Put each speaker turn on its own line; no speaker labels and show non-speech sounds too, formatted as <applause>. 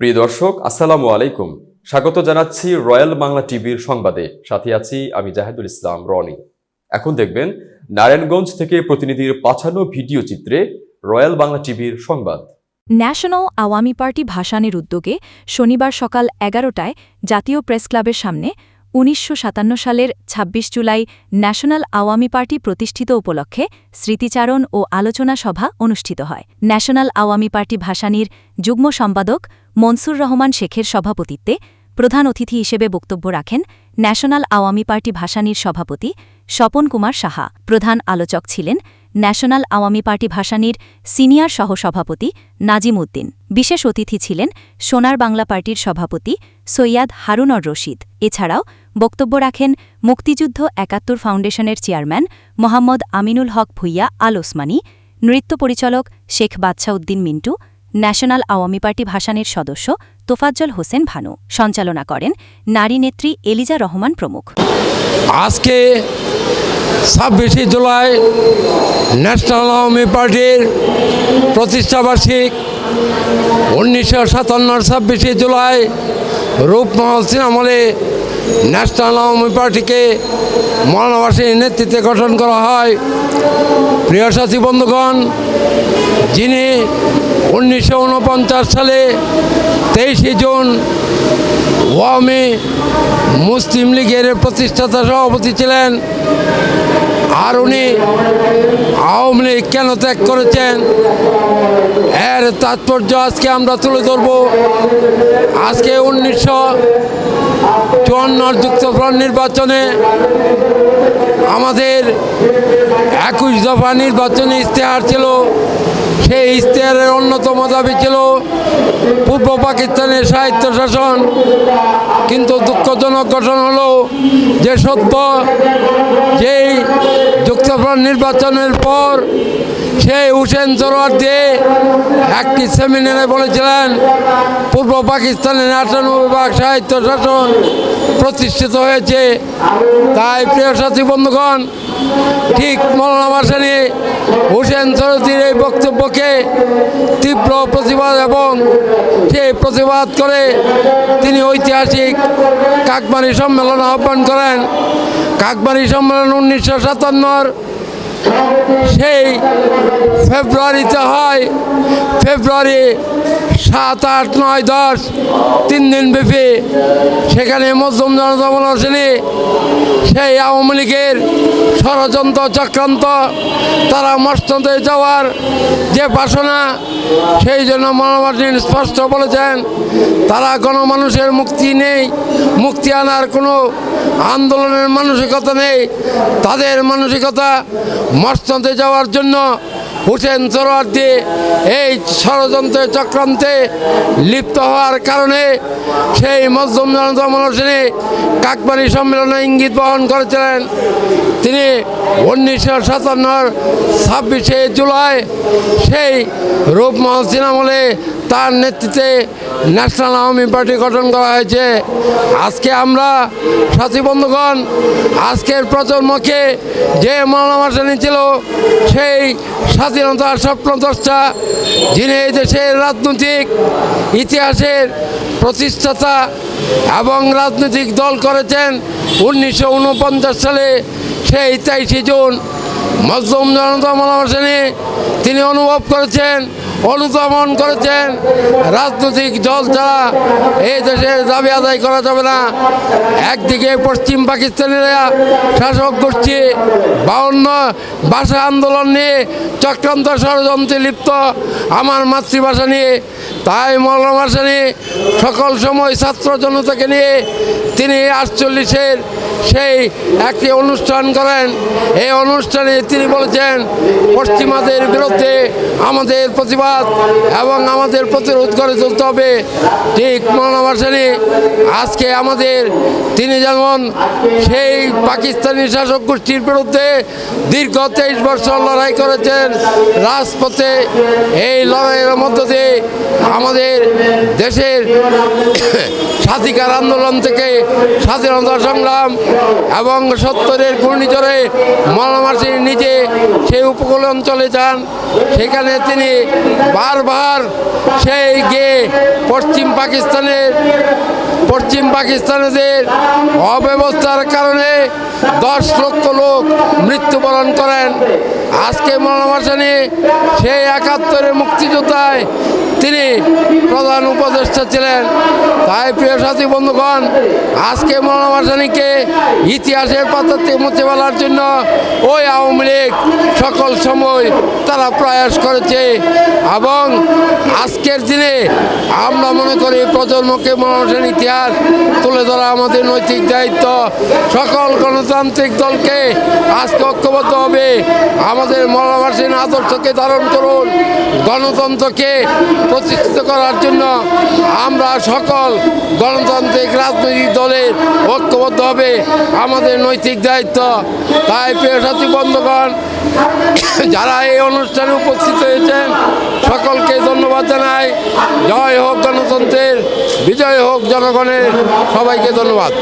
প্রিয় দর্শক, আসসালামু আলাইকুম। স্বাগত জানাচ্ছি রয়্যাল বাংলা টিভির সংবাদে। সাথে আছি আমি জাহেদুল ইসলাম রনি। এখন দেখবেন, নারায়ণগঞ্জ থেকে প্রতিনিধির পাঠানো ভিডিও চিত্রে রয়্যাল বাংলা টিভির সংবাদ।
ন্যাশনাল আওয়ামী পার্টি ভাসানের উদ্যোগে শনিবার সকাল এগারোটায় জাতীয় প্রেস ক্লাবের সামনে উনিশশো সাতান্ন সালের ২৬ জুলাই ন্যাশনাল আওয়ামী পার্টি প্রতিষ্ঠিত উপলক্ষে স্মৃতিচারণ ও আলোচনা সভা অনুষ্ঠিত হয়। ন্যাশনাল আওয়ামী পার্টি ভাসানির যুগ্ম সম্পাদক মনসুর রহমান শেখের সভাপতিত্বে প্রধান অতিথি হিসেবে বক্তব্য রাখেন ন্যাশনাল আওয়ামী পার্টি ভাসানির সভাপতি স্বপন কুমার সাহা। প্রধান আলোচক ছিলেন ন্যাশনাল আওয়ামী পার্টি ভাসানির সিনিয়র সহসভাপতি নাজিম উদ্দিন। বিশেষ অতিথি ছিলেন সোনার বাংলা পার্টির সভাপতি সৈয়াদ হারুনর রশিদ। এছাড়াও বক্তব্য রাখেন মুক্তিযুদ্ধ একাত্তর ফাউন্ডেশনের চেয়ারম্যান মোহাম্মদ আমিনুল হক ভুইয়া আল ওসমানী, নৃত্য পরিচালক শেখ বাদশা উদ্দিন মিন্টু, ন্যাশনাল আওয়ামী পার্টি ভাসানের সদস্য তোফাজ্জল হোসেন ভানু। সঞ্চালনা করেন নারী নেত্রী এলিজা রহমান প্রমুখ।
আজকে ছাব্বিশে জুলাই ন্যাশনাল আওয়ামী পার্টির প্রতিষ্ঠাবার্ষিক উনিশশো সাতান্নর ছাব্বিশে জুলাই রূপমহল সিনামলে ন্যাশনাল আওয়ামী পার্টিকে মরণবাসীর নেতৃত্বে গঠন করা হয়। প্রিয় সাথী বন্ধুগণ, যিনি উনিশশো উনপঞ্চাশ সালে তেইশে জুন ওয়ামী মুসলিম লীগের প্রতিষ্ঠাতা সভাপতি ছিলেন আর উনি আওয়ামী লীগ কেন ত্যাগ করেছেন? এর তাৎপর্য আজকে আমরা তুলে ধরব। আজকে উনিশশো চুয়ান্ন যুক্তফ্রন্ট নির্বাচনে আমাদের একুশ দফা নির্বাচনী ইশতেহার ছিল। সেই ইশতেহারের অন্যতম দাবি ছিল পূর্ব পাকিস্তানের সাহিত্য শাসন। কিন্তু দুঃখজনক ঘটনা হলো, যে সত্য, যেই যুক্তফ্রন্ট নির্বাচনের পর সেই হুসেন সরোয়ার দিয়ে একটি সেমিনারে বলেছিলেন, পূর্ব পাকিস্তানের আটানব্বই ভাগ সাহিত্য শাসন প্রতিষ্ঠিত হয়েছে। তাই প্রিয় সাথী বন্ধুগণ, ঠিক মৌলানা ভাসানী হুসেন সরদির এই বক্তব্যকে তীব্র প্রতিবাদ এবং সেই প্রতিবাদ করে তিনি ঐতিহাসিক কাকবাড়ি সম্মেলন আহ্বান করেন। কাকবাড়ি সম্মেলন উনিশশো সাতান্নর সেই ফেব্রুয়ারিতে হয়। ফেব্রুয়ারি সাত, আট, নয়, দশ, তিন দিন ব্যাপী সেখানে মজলুম জনতা হোসেনি সেই আওয়ামী লীগের ষড়যন্ত্র চক্রান্ত, তারা মস্ততে যাওয়ার যে বাসনা, সেই জন্য মনোবাসীন স্পষ্ট বলেছেন, তারা কোনো মানুষের মুক্তি নেই, মুক্তি আনার কোনো আন্দোলনের মানসিকতা নেই, তাদের মানসিকতা মস্ততে যাওয়ার জন্য হুসেন সরোয়ার দিয়ে এই ষড়যন্ত্রের চক্রান্তে লিপ্ত হওয়ার কারণে সেই মজলুম জনতা মনোসেনী কাকবাড়ি সম্মেলনে ইঙ্গিত বহন করেছিলেন। তিনি উনিশশো সাতান্নর ছাব্বিশে জুলাই সেই রূপমহল সিনামলে তার নেতৃত্বে ন্যাশনাল আওয়ামী পার্টি গঠন করা হয়েছে। আজকে আমরা সাথী বন্ধুগণ, আজকের প্রজন্মকে যে মনোবাসনী ছিল সেই স্বাধীনতার স্বপ্ন স্বপ্নদ্রষ্টা যিনি এই দেশের রাজনৈতিক ইতিহাসের প্রতিষ্ঠাতা এবং রাজনৈতিক দল করেছেন উনিশশো উনপঞ্চাশ সালে সেই তেইশে জুন মজলুম জনতা মনোবাসনী তিনি অনুভব করেছেন অনুধাবন করেছেন। রাজনৈতিক দল ছাড়া এই দেশের দাবি আদায় করা যাবে না। একদিকে পশ্চিম পাকিস্তানিরা শাসক গোষ্ঠী বাউন্ন ভাষা আন্দোলন নিয়ে চক্রান্ত ষড়যন্ত্রে লিপ্ত। আমার মাতৃভাষা নিয়ে, তাই মৌলানা ভাষা নিয়ে সকল সময় ছাত্র জনতাকে নিয়ে তিনি আটচল্লিশের সেই একটি অনুষ্ঠান করেন। এই অনুষ্ঠানে তিনি বলেছেন, পশ্চিমাদের বিরুদ্ধে আমাদের প্রতিবাদ এবং আমাদের প্রতিরোধ করে তুলতে হবে। ঠিক মৌলানা ভাসানী আজকে আমাদের তিনি যেমন সেই পাকিস্তানি শাসক গোষ্ঠীর বিরুদ্ধে দীর্ঘ তেইশ বছর লড়াই করেছেন, রাজপথে এই লড়াইয়ের মধ্য দিয়ে আমাদের দেশের <coughs> স্বাধিকার আন্দোলন থেকে স্বাধীনতা সংগ্রাম এবং সত্তরের ঘূর্ণিঝড়ে মলামাসি নিচে সেই উপকূল অঞ্চলে যান। সেখানে তিনি বারবার সেই গিয়ে পশ্চিম পাকিস্তানের, পশ্চিম পাকিস্তানিদের অব্যবস্থার কারণে দশ লক্ষ লোক মৃত্যুবরণ করেন। আজকে মৌলানা সেই একাত্তরের মুক্তিযোদ্ধায় তিনি প্রধান উপদেষ্টা ছিলেন। তাই প্রিয় সাথী, বন্ধুগণ, আজকে মৌলানা ভাসানীকে ইতিহাসের পাতাতে মুছে ফেলার জন্য ওই আওয়ামী লীগ সকল সময় তারা প্রয়াস করেছে এবং আজকের দিনে আমরা মনে করি প্রজন্মকে মানুষের ইতিহাস তুলে ধরা আমাদের নৈতিক দায়িত্ব। সকল গণতান্ত্রিক দলকে আজকে ঐক্যবদ্ধ হবে। আমাদের মরাভাসীন আদর্শকে ধারণ করুন। গণতন্ত্রকে প্রতিষ্ঠিত করার জন্য আমরা সকল গণতান্ত্রিক রাজনৈতিক দলের ঐক্যবদ্ধ হবে আমাদের নৈতিক দায়িত্ব। তাই প্রিয় সাথী বন্ধুগণ, যারা এই অনুষ্ঠানে উপস্থিত হয়েছেন, সকলকে ধন্যবাদ জানাই। জয় হোক গণতন্ত্রের, বিজয় হোক জনগণের, সবাইকে ধন্যবাদ।